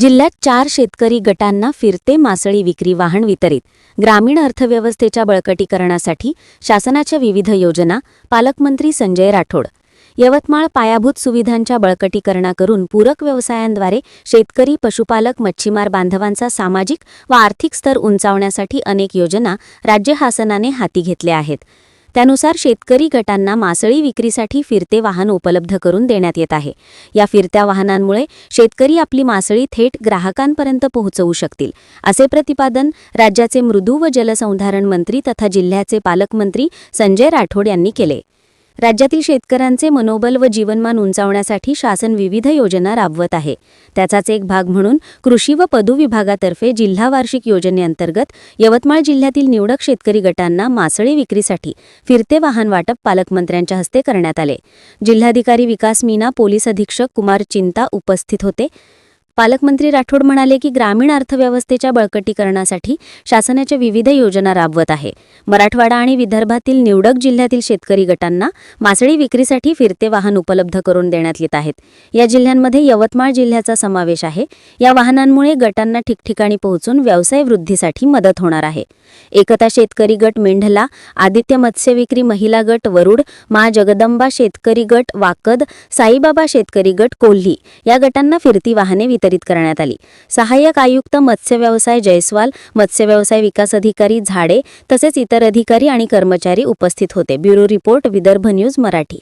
जिल्ह्यात चार शेतकरी गटांना फिरते मासळी विक्री वाहन वितरित. ग्रामीण अर्थव्यवस्थेच्या बळकटीकरणासाठी शासनाच्या विविध योजना पालकमंत्री संजय राठोड. यवतमाळ पायाभूत सुविधांच्या बळकटीकरणा करून पूरक व्यवसायांद्वारे शेतकरी पशुपालक मच्छीमार बांधवांचा सामाजिक व आर्थिक स्तर उंचावण्यासाठी अनेक योजना राज्य शासनाने हाती घेतल्या आहेत. त्यानुसार शेतकरी गटांना मासळी विक्रीसाठी फिरते वाहन उपलब्ध करून देण्यात येत आहे. या फिरत्या वाहनांमुळे शेतकरी आपली मासळी थेट ग्राहकांपर्यंत पोहोचवू शकतील. असे प्रतिपादन राज्याचे मृदू व जलसंधारण मंत्री तथा जिल्ह्याचे पालकमंत्री संजय राठोड यांनी केले. राज्यातील शेतकऱ्यांचे मनोबल व जीवनमान उंचावण्यासाठी शासन विविध योजना राबवत आहे. त्याचाच एक भाग म्हणून कृषी व पदू विभागातर्फे जिल्हा वार्षिक योजनेअंतर्गत यवतमाळ जिल्ह्यातील निवडक शेतकरी गटांना मासळी विक्रीसाठी फिरते वाहन वाटप पालकमंत्र्यांच्या हस्ते करण्यात आले. जिल्हाधिकारी विकास मीना पोलीस अधीक्षक कुमार चिंता उपस्थित होते. पालकमंत्री राठोड म्हणाले की ग्रामीण अर्थव्यवस्थेच्या बळकटीकरणासाठी शासनाच्या विविध योजना राबवत आहे. मराठवाडा आणि विदर्भातील निवडक जिल्ह्यातील शेतकरी गटांना मासळी विक्रीसाठी फिरते वाहन उपलब्ध करून देण्यात येत आहेत. या जिल्ह्यांमध्ये यवतमाळ जिल्ह्याचा समावेश आहे. या वाहनांमुळे गटांना ठिकठिकाणी पोहोचून व्यवसाय वृद्धीसाठी मदत होणार आहे. एकता शेतकरी गट मेंढला आदित्य मत्स्य विक्री महिला गट वरुड मा जगदंबा शेतकरी गट वाकद साईबाबा शेतकरी गट कोल्ही या गटांना फिरती वाहने वितरित करण्यात आली. सहाय्यक आयुक्त मत्स्य व्यवसाय जयस्वाल मत्स्य व्यवसाय विकास अधिकारी झाडे तसेच इतर अधिकारी आणि कर्मचारी उपस्थित होते. Bureau report Vidarbha news Marathi.